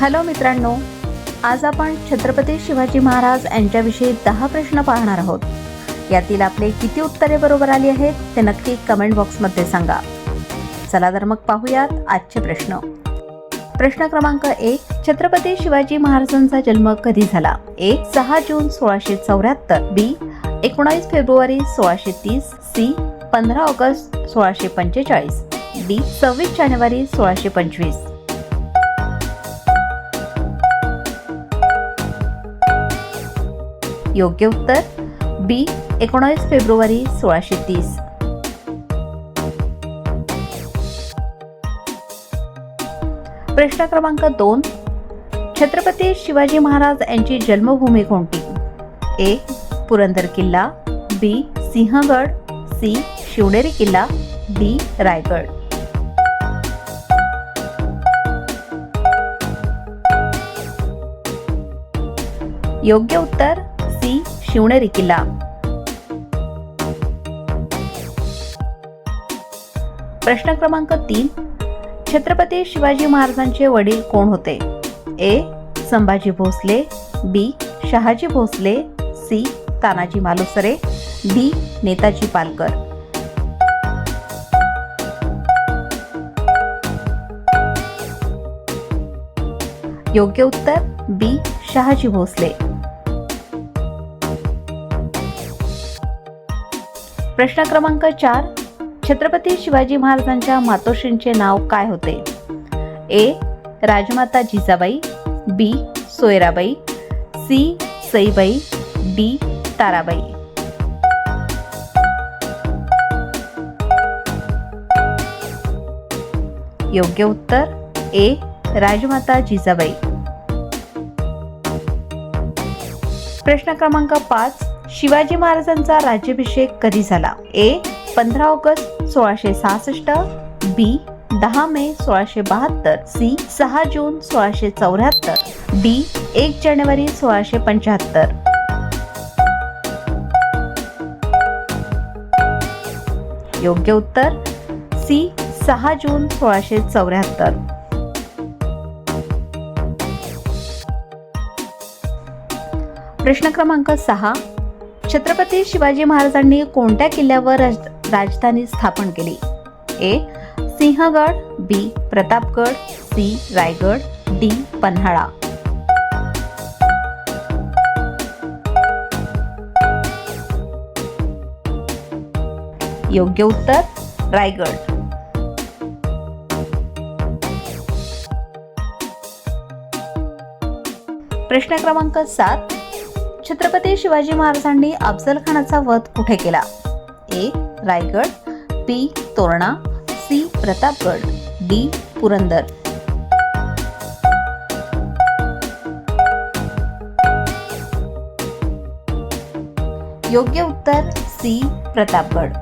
Hello मित्रांनो आज आपण छत्रपती शिवाजी महाराज यांच्याविषयी दहा प्रश्न पाहणार आहोत. यातील आपले किती उत्तरे बरोबर आली आहेत ते नक्की कमेंट बॉक्समध्ये सांगा. चला तर मग पाहूयात आजचे प्रश्न. प्रश्न क्रमांक एक छत्रपती शिवाजी महाराजांचा जन्म कधी झाला? एक सहा जून सोळाशे चौऱ्याहत्तर बी एकोणावीस फेब्रुवारी सोळाशे तीस सी पंधरा ऑगस्ट सोळाशे पंचेचाळीस डी सव्वीस जानेवारी सोळाशे पंचवीस. योग्य उत्तर बी एकोणावीस फेब्रुवारी सोळाशे तीस. प्रश्न क्रमांक दोन. छत्रपती शिवाजी महाराज यांची जन्मभूमी कोणती? ए पुरंदर किल्ला बी सिंहगड सी शिवनेरी किल्ला डी रायगड. योग्य उत्तर शिवनेरी किल्ला. प्रश्न क्रमांक तीन. छत्रपती शिवाजी महाराजांचे वडील कोण होते? A. Sambhaji Bhosale. B. Shahaji Bhosale. C. Tanaji Malusare. D. Netaji Palkar. योग्य उत्तर बी. शहाजी भोसले. प्रश्न क्रमांक चार. छत्रपती शिवाजी महाराजांच्या मातोश्रींचे नाव काय होते? A. Rajmata Jijabai B. Soyrabai C. Saibai D. Tarabai. योग्य उत्तर ए. राजमाता जिजाबाई. प्रश्न क्रमांक पाच. शिवाजी महाराजांचा राज्याभिषेक कधी झाला? ए पंधरा ऑगस्ट सोळाशे सहासष्ट बी दहा मे सोळाशे बहात्तर सी सहा जून सोळाशे चौऱ्याहत्तर डी एक जानेवारी सोळाशे पंच्याहत्तर. योग्य उत्तर? सी सहा जून सोळाशे चौऱ्याहत्तर. प्रश्न क्रमांक सहा छत्रपती शिवाजी महाराजांनी कोणत्या किल्ल्यावर राज- राजधानी स्थापन केली? A. Sinhagad B. Pratapgad C. Raigad D. Panhala. योग्य उत्तर रायगड. प्रश्न क्रमांक सात. छत्रपती शिवाजी महाराजांनी अफजल खानाचा वध कुठे केला? A. Raigad B. Torna C. Pratapgad D. Purandar. योग्य उत्तर सी. प्रतापगड.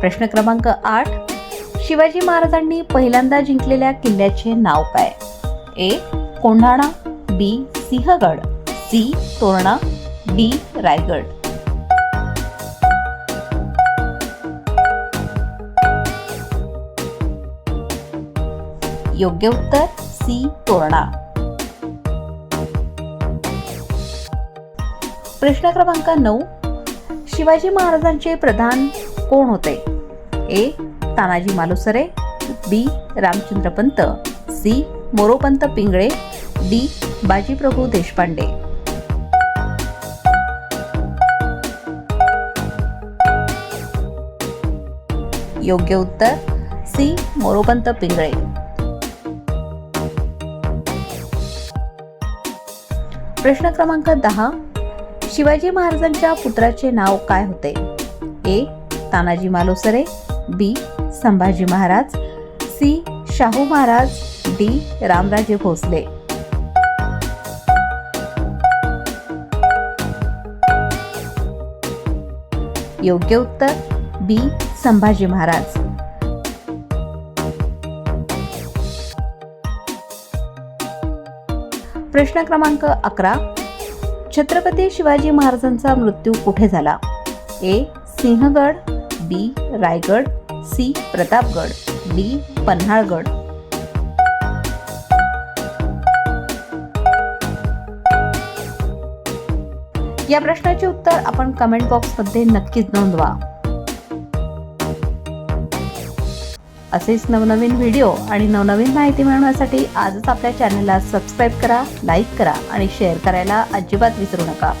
प्रश्न क्रमांक आठ. शिवाजी महाराजांनी पहिल्यांदा जिंकलेल्या किल्ल्याचे नाव काय? A. Kondhana B. Sinhagad C. Torna B Raigad. योग्य उत्तर सी. तोरणा. प्रश्न क्रमांक नऊ. शिवाजी महाराजांचे प्रधान कोण होते? A. Tanaji Malusare B. Ramchandra Pant C. Moropant Pingale D. Bajiprabhu Deshpande. योग्य उत्तर सी. मोरोपंत पिंगळे. प्रश्न क्रमांक दहा. शिवाजी महाराजांच्या पुत्राचे नाव काय होते? A. Tanaji Malusare B. Sambhaji Maharaj. C. Shahu Maharaj. D. Ramraje Bhosale. योग्य उत्तर बी. संभाजी महाराज. प्रश्न क्रमांक अकरा. छत्रपती शिवाजी महाराजांचा मृत्यू कुठे झाला? A. Sinhagad B Raigad C Pratapgad D Panhalgad. या प्रश्नाचे उत्तर आपण कमेंट बॉक्समध्ये नक्कीच नोंदवा. असेच नवनवीन व्हिडिओ आणि नवनवीन माहिती मिळवण्यासाठी आजच आपल्या चॅनलला सबस्क्राईब करा लाईक करा आणि शेअर करायला अजिबात विसरू नका.